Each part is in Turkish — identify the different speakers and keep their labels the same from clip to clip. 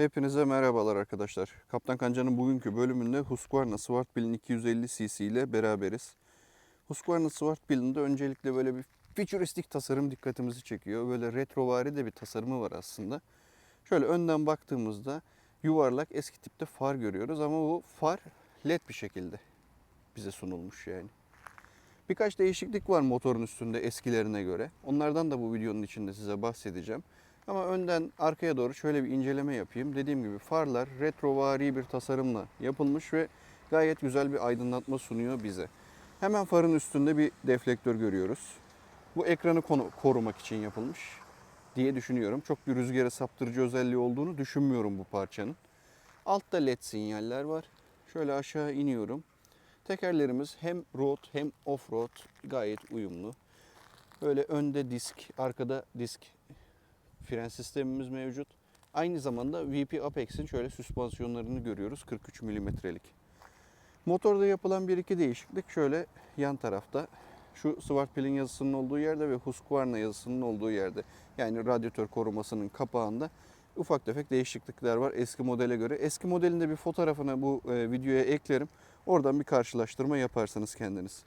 Speaker 1: Hepinize merhabalar arkadaşlar. Kaptan Kanca'nın bugünkü bölümünde Husqvarna Swartbil'in 250 cc ile beraberiz. Husqvarna Swartbil'in de öncelikle böyle bir fütüristik tasarım dikkatimizi çekiyor. Böyle retrovari de bir tasarımı var aslında. Şöyle önden baktığımızda yuvarlak eski tipte far görüyoruz ama bu far led bir şekilde bize sunulmuş yani. Birkaç değişiklik var motorun üstünde eskilerine göre. Onlardan da bu videonun içinde size bahsedeceğim. Ama önden arkaya doğru şöyle bir inceleme yapayım. Dediğim gibi farlar retrovari bir tasarımla yapılmış ve gayet güzel bir aydınlatma sunuyor bize. Hemen farın üstünde bir deflektör görüyoruz. Bu ekranı konu- korumak için yapılmış diye düşünüyorum. Çok bir rüzgara saptırıcı özelliği olduğunu düşünmüyorum bu parçanın. Altta led sinyaller var. Şöyle aşağı iniyorum. Tekerlerimiz hem road hem off-road gayet uyumlu. Böyle önde disk, arkada disk fren sistemimiz mevcut. Aynı zamanda VP Apex'in şöyle süspansiyonlarını görüyoruz 43 milimetrelik. Motorda yapılan bir iki değişiklik şöyle yan tarafta. Şu Swartpil'in yazısının olduğu yerde ve Husqvarna yazısının olduğu yerde yani radyatör korumasının kapağında ufak tefek değişiklikler var eski modele göre. Eski modelin de bir fotoğrafını bu e, videoya eklerim. Oradan bir karşılaştırma yaparsanız kendiniz.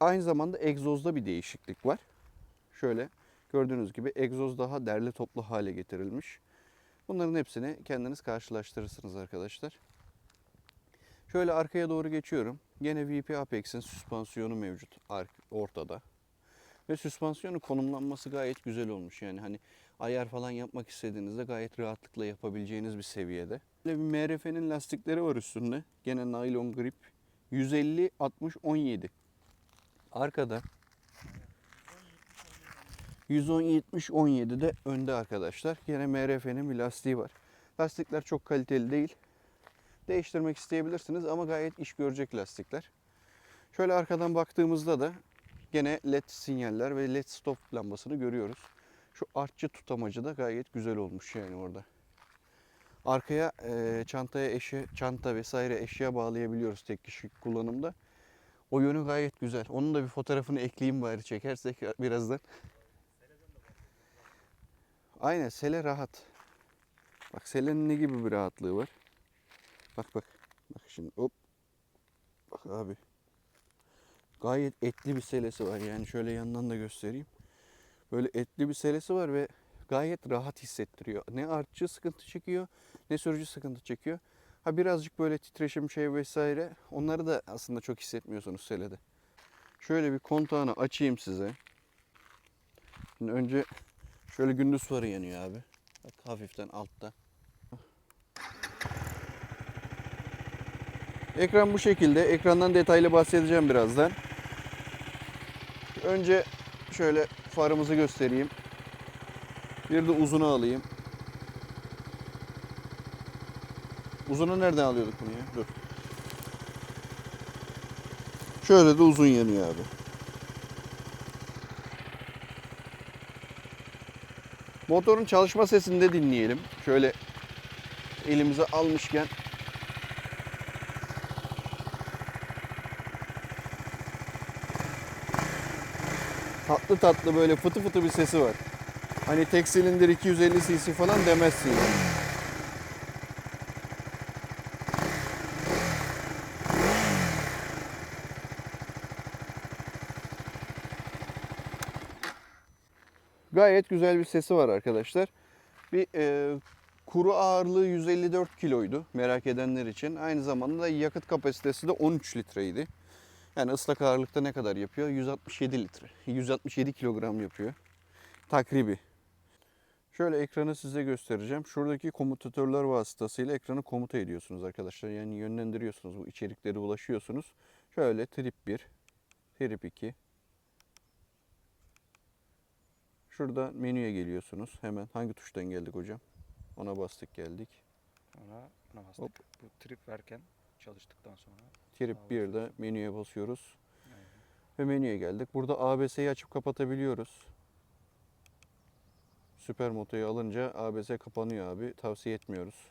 Speaker 1: Aynı zamanda egzozda bir değişiklik var. Şöyle gördüğünüz gibi egzoz daha derli toplu hale getirilmiş. Bunların hepsini kendiniz karşılaştırırsınız arkadaşlar. Şöyle arkaya doğru geçiyorum. Yine VP Apex'in süspansiyonu mevcut ortada. Ve süspansiyonu konumlanması gayet güzel olmuş. Yani hani ayar falan yapmak istediğinizde gayet rahatlıkla yapabileceğiniz bir seviyede. Böyle bir MRF'nin lastikleri var üstünde. Gene naylon grip. 150 60 17. Arkada 110-70-17 de önde arkadaşlar. Yine MRF'nin bir lastiği var. Lastikler çok kaliteli değil. Değiştirmek isteyebilirsiniz ama gayet iş görecek lastikler. Şöyle arkadan baktığımızda da gene led sinyaller ve led stop lambasını görüyoruz. Şu artçı tutamacı da gayet güzel olmuş yani orada. Arkaya e, çantaya eşya, çanta vesaire eşya bağlayabiliyoruz tek kişilik kullanımda. O yönü gayet güzel. Onun da bir fotoğrafını ekleyeyim bari çekersek birazdan. Aynen sele rahat. Bak selenin ne gibi bir rahatlığı var. Bak bak. Bak şimdi hop. Bak abi. Gayet etli bir selesi var. Yani şöyle yandan da göstereyim. Böyle etli bir selesi var ve gayet rahat hissettiriyor. Ne artçı sıkıntı çekiyor ne sürücü sıkıntı çekiyor. Ha birazcık böyle titreşim şey vesaire onları da aslında çok hissetmiyorsunuz selede. Şöyle bir kontağını açayım size. Şimdi önce Şöyle gündüz farı yanıyor abi. Bak hafiften altta. Ekran bu şekilde. Ekrandan detaylı bahsedeceğim birazdan. Önce şöyle farımızı göstereyim. Bir de uzunu alayım. Uzunu nereden alıyorduk bunu ya? Dur. Şöyle de uzun yanıyor abi. Motorun çalışma sesini de dinleyelim. Şöyle elimize almışken. Tatlı tatlı böyle fıtı fıtı bir sesi var. Hani tek silindir 250 cc falan demezsin yani. Gayet güzel bir sesi var arkadaşlar. Bir e, kuru ağırlığı 154 kiloydu merak edenler için. Aynı zamanda da yakıt kapasitesi de 13 litreydi. Yani ıslak ağırlıkta ne kadar yapıyor? 167 litre. 167 kilogram yapıyor. Takribi. Şöyle ekranı size göstereceğim. Şuradaki komutatörler vasıtasıyla ekranı komuta ediyorsunuz arkadaşlar. Yani yönlendiriyorsunuz. Bu içeriklere ulaşıyorsunuz. Şöyle trip 1, trip 2, Şurada menüye geliyorsunuz. Hemen hangi tuştan geldik hocam? Ona bastık geldik.
Speaker 2: Ona, ona bastık.
Speaker 1: Hop.
Speaker 2: Bu trip verken çalıştıktan sonra.
Speaker 1: Trip
Speaker 2: Sağa
Speaker 1: 1'de
Speaker 2: basıyorsun.
Speaker 1: menüye basıyoruz.
Speaker 2: Aynen.
Speaker 1: Ve menüye geldik. Burada ABS'yi açıp kapatabiliyoruz. Süper motoyu alınca ABS kapanıyor abi. Tavsiye etmiyoruz.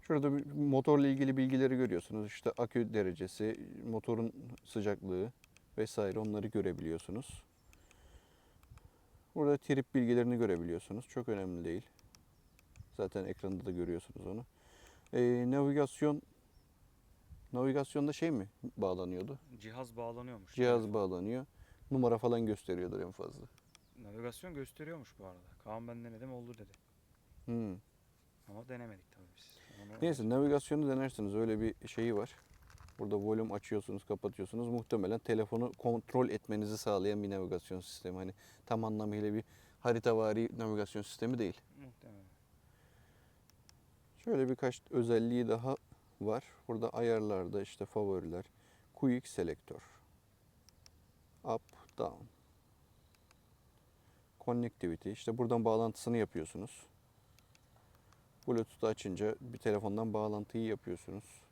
Speaker 1: Şurada motorla ilgili bilgileri görüyorsunuz. İşte akü derecesi, motorun sıcaklığı vesaire onları görebiliyorsunuz. Burada trip bilgilerini görebiliyorsunuz. Çok önemli değil. Zaten ekranda da görüyorsunuz onu. Ee, navigasyon navigasyonda şey mi bağlanıyordu?
Speaker 2: Cihaz bağlanıyormuş.
Speaker 1: Cihaz
Speaker 2: telefon.
Speaker 1: bağlanıyor. Numara falan gösteriyordur en fazla.
Speaker 2: Navigasyon gösteriyormuş bu arada. Kaan ben denedim oldu dedi.
Speaker 1: Hmm.
Speaker 2: Ama denemedik tabii biz. Onu
Speaker 1: Neyse navigasyonu denersiniz. Öyle bir şeyi var. Burada volüm açıyorsunuz, kapatıyorsunuz. Muhtemelen telefonu kontrol etmenizi sağlayan bir navigasyon sistemi. Hani tam anlamıyla bir haritavari navigasyon sistemi değil.
Speaker 2: Muhtemelen.
Speaker 1: Şöyle birkaç özelliği daha var. Burada ayarlarda işte favoriler, quick selektör, up, down, connectivity. İşte buradan bağlantısını yapıyorsunuz. Bluetooth açınca bir telefondan bağlantıyı yapıyorsunuz.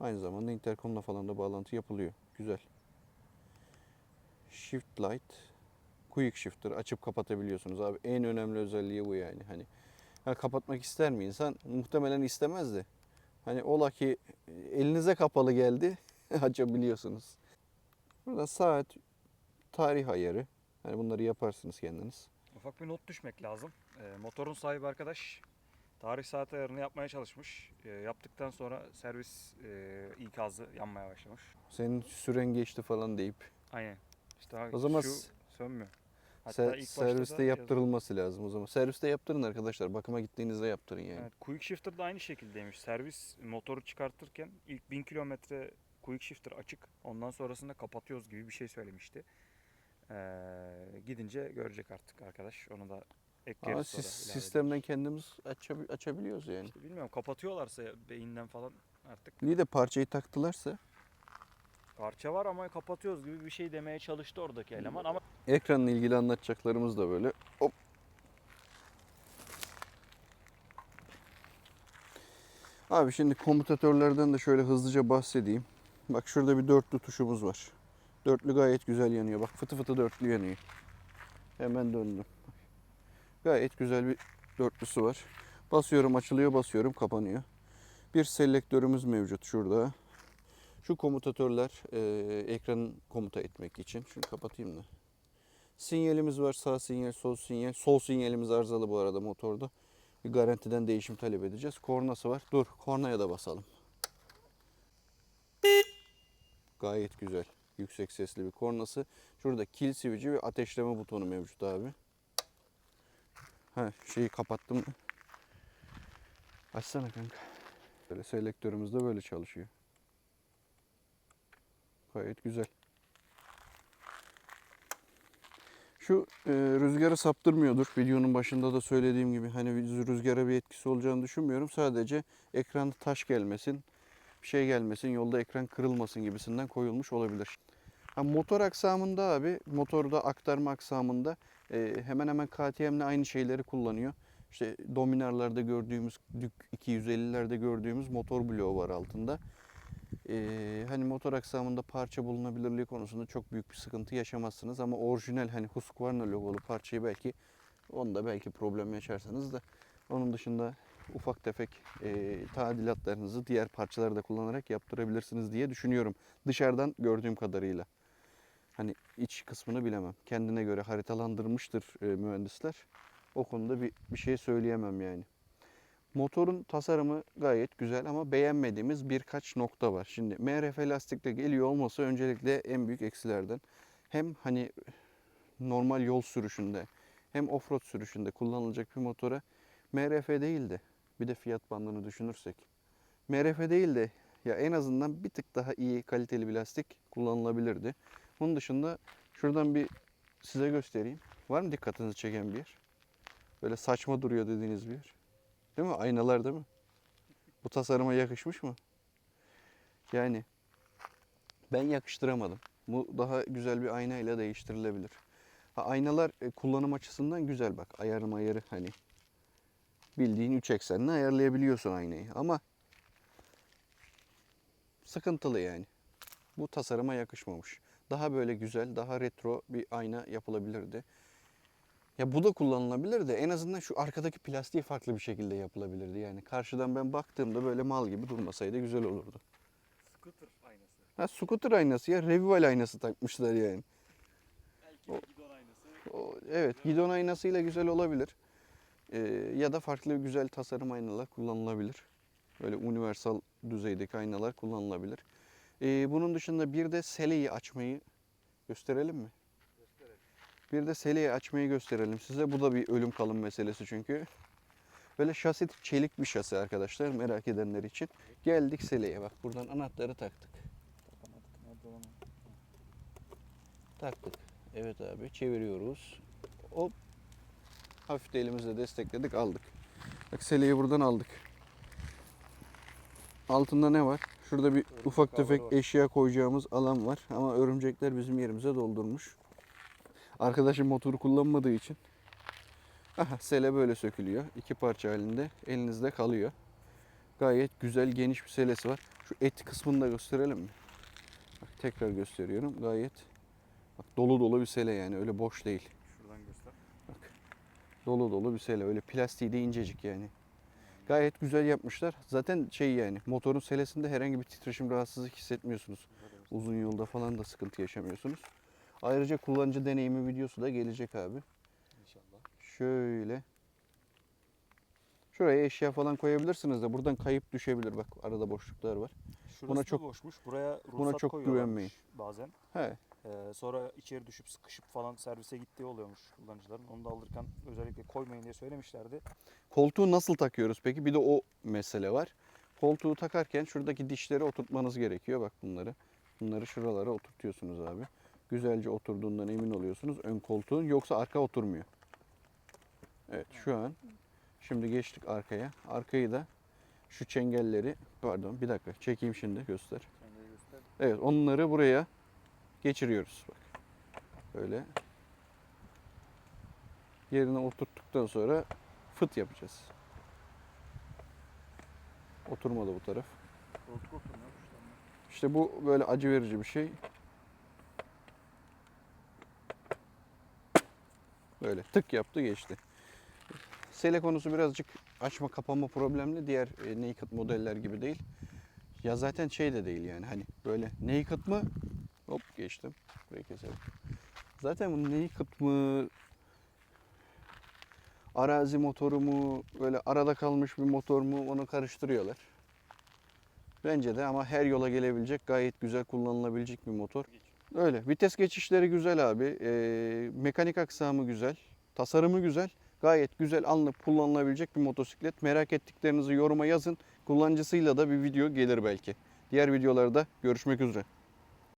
Speaker 1: Aynı zamanda intercom'la falan da bağlantı yapılıyor. Güzel. Shift light, quick shifter açıp kapatabiliyorsunuz abi. En önemli özelliği bu yani. Hani ha, kapatmak ister mi insan? Muhtemelen istemez de. Hani ola ki elinize kapalı geldi açabiliyorsunuz. Burada saat, tarih ayarı. Hani bunları yaparsınız kendiniz.
Speaker 2: Ufak bir not düşmek lazım. Ee, motorun sahibi arkadaş tarih saat ayarını yapmaya çalışmış. Ee, yaptıktan sonra servis e, ikazı yanmaya başlamış.
Speaker 1: Senin süren geçti falan deyip
Speaker 2: Aynen. İşte ha-
Speaker 1: O zaman
Speaker 2: şu
Speaker 1: s-
Speaker 2: sönmüyor.
Speaker 1: ser-
Speaker 2: ilk başta da
Speaker 1: serviste
Speaker 2: yazıyor.
Speaker 1: yaptırılması lazım o zaman. Serviste yaptırın arkadaşlar. Bakıma gittiğinizde yaptırın yani.
Speaker 2: Evet, quick shifter da aynı şekildeymiş. Servis motoru çıkartırken ilk 1000 kilometre quick shifter açık. Ondan sonrasında kapatıyoruz gibi bir şey söylemişti. Ee, gidince görecek artık arkadaş. Onu da ekleriz
Speaker 1: Ama sis- sistemden kendimiz açabi- açabiliyoruz yani.
Speaker 2: İşte bilmiyorum kapatıyorlarsa beyinden falan artık
Speaker 1: Bir de parçayı taktılarsa
Speaker 2: parça var ama kapatıyoruz gibi bir şey demeye çalıştı oradaki eleman ama
Speaker 1: ekranla ilgili anlatacaklarımız da böyle. Hop. Abi şimdi komutatörlerden de şöyle hızlıca bahsedeyim. Bak şurada bir dörtlü tuşumuz var. Dörtlü gayet güzel yanıyor. Bak fıtı fıtı dörtlü yanıyor. Hemen döndüm. Gayet güzel bir dörtlüsü var. Basıyorum açılıyor, basıyorum kapanıyor. Bir selektörümüz mevcut şurada. Şu komutatörler e, ekranı komuta etmek için. Şunu kapatayım da. Sinyalimiz var. Sağ sinyal, sol sinyal. Sol sinyalimiz arızalı bu arada motorda. Bir garantiden değişim talep edeceğiz. Kornası var. Dur kornaya da basalım. Gayet güzel. Yüksek sesli bir kornası. Şurada kill switch'i ve ateşleme butonu mevcut abi. Ha şeyi kapattım. Açsana kanka. Böyle selektörümüz de böyle çalışıyor. Gayet güzel. Şu e, rüzgarı saptırmıyordur. Videonun başında da söylediğim gibi hani rüzgara bir etkisi olacağını düşünmüyorum. Sadece ekranda taş gelmesin, bir şey gelmesin, yolda ekran kırılmasın gibisinden koyulmuş olabilir. Ha, motor aksamında abi, motorda aktarma aksamında e, hemen hemen KTM'le aynı şeyleri kullanıyor. İşte Dominar'larda gördüğümüz, Dük 250'lerde gördüğümüz motor bloğu var altında. Ee, hani motor aksamında parça bulunabilirliği konusunda çok büyük bir sıkıntı yaşamazsınız ama orijinal hani Husqvarna logolu parçayı belki onda belki problem yaşarsanız da onun dışında ufak tefek e, tadilatlarınızı diğer parçaları da kullanarak yaptırabilirsiniz diye düşünüyorum. Dışarıdan gördüğüm kadarıyla. Hani iç kısmını bilemem. Kendine göre haritalandırmıştır e, mühendisler. O konuda bir, bir şey söyleyemem yani. Motorun tasarımı gayet güzel ama beğenmediğimiz birkaç nokta var. Şimdi MRF lastikle geliyor olması öncelikle en büyük eksilerden. Hem hani normal yol sürüşünde hem offroad sürüşünde kullanılacak bir motora MRF değil de bir de fiyat bandını düşünürsek. MRF değil de ya en azından bir tık daha iyi kaliteli bir lastik kullanılabilirdi. Bunun dışında şuradan bir size göstereyim. Var mı dikkatinizi çeken bir yer? Böyle saçma duruyor dediğiniz bir yer. Değil mi? Aynalar değil mi? Bu tasarıma yakışmış mı? Yani ben yakıştıramadım. Bu daha güzel bir aynayla değiştirilebilir. Ha, aynalar e, kullanım açısından güzel bak. Ayarım ayarı hani bildiğin 3 eksenli ayarlayabiliyorsun aynayı ama sıkıntılı yani. Bu tasarıma yakışmamış. Daha böyle güzel, daha retro bir ayna yapılabilirdi. Ya bu da kullanılabilir de en azından şu arkadaki plastiği farklı bir şekilde yapılabilirdi. Yani karşıdan ben baktığımda böyle mal gibi durmasaydı güzel olurdu.
Speaker 2: scooter aynası.
Speaker 1: Ha, scooter aynası ya. Revival aynası takmışlar yani.
Speaker 3: Belki
Speaker 1: O-
Speaker 3: gidon aynası.
Speaker 1: O, evet gidon aynasıyla güzel olabilir. Ee, ya da farklı güzel tasarım aynalar kullanılabilir. Böyle universal düzeydeki aynalar kullanılabilir. Ee, bunun dışında bir de seleyi açmayı gösterelim mi?
Speaker 3: Gösterelim.
Speaker 1: Bir de seleyi açmayı gösterelim size. Bu da bir ölüm kalım meselesi çünkü. Böyle şasi çelik bir şasi arkadaşlar merak edenler için. Geldik seleye bak buradan anahtarı taktık. Taktık. Evet abi çeviriyoruz. Hop. Hafif de elimizle destekledik aldık. Bak seleyi buradan aldık. Altında ne var? Şurada bir ufak tefek eşya koyacağımız alan var. Ama örümcekler bizim yerimize doldurmuş. Arkadaşım motoru kullanmadığı için. Aha sele böyle sökülüyor. İki parça halinde elinizde kalıyor. Gayet güzel geniş bir selesi var. Şu et kısmını da gösterelim mi? Bak tekrar gösteriyorum. Gayet bak, dolu dolu bir sele yani öyle boş değil.
Speaker 2: Şuradan göster.
Speaker 1: Bak. Dolu dolu bir sele. Öyle plastiği de incecik yani. Gayet güzel yapmışlar. Zaten şey yani motorun selesinde herhangi bir titreşim rahatsızlık hissetmiyorsunuz. Uzun yolda falan da sıkıntı yaşamıyorsunuz. Ayrıca kullanıcı deneyimi videosu da gelecek abi.
Speaker 2: İnşallah.
Speaker 1: Şöyle. Şuraya eşya falan koyabilirsiniz de buradan kayıp düşebilir. Bak arada boşluklar var.
Speaker 2: Şurası
Speaker 1: Buna çok-
Speaker 2: boşmuş. Buraya
Speaker 1: buna çok güvenmeyin.
Speaker 2: Bazen.
Speaker 1: He.
Speaker 2: Ee, sonra içeri düşüp sıkışıp falan servise gittiği oluyormuş kullanıcıların. Onu da alırken özellikle koymayın diye söylemişlerdi.
Speaker 1: Koltuğu nasıl takıyoruz peki? Bir de o mesele var. Koltuğu takarken şuradaki dişleri oturtmanız gerekiyor. Bak bunları. Bunları şuralara oturtuyorsunuz abi. Güzelce oturduğundan emin oluyorsunuz ön koltuğun. Yoksa arka oturmuyor. Evet şu an. Şimdi geçtik arkaya. Arkayı da şu çengelleri pardon bir dakika çekeyim şimdi göster. Evet onları buraya geçiriyoruz. Bak. Böyle. Yerine oturttuktan sonra fıt yapacağız. Oturmadı bu taraf. İşte bu böyle acı verici bir şey. Böyle tık yaptı geçti. Sele konusu birazcık açma kapama problemli. Diğer e, naked modeller gibi değil. Ya zaten şey de değil yani hani böyle naked mı? Hop geçtim. Burayı keselim. Zaten bu naked mı? Arazi motoru mu? Böyle arada kalmış bir motor mu? Onu karıştırıyorlar. Bence de ama her yola gelebilecek gayet güzel kullanılabilecek bir motor. Öyle. Vites geçişleri güzel abi. Ee, mekanik aksamı güzel. Tasarımı güzel. Gayet güzel alınıp kullanılabilecek bir motosiklet. Merak ettiklerinizi yoruma yazın. Kullanıcısıyla da bir video gelir belki. Diğer videolarda görüşmek üzere.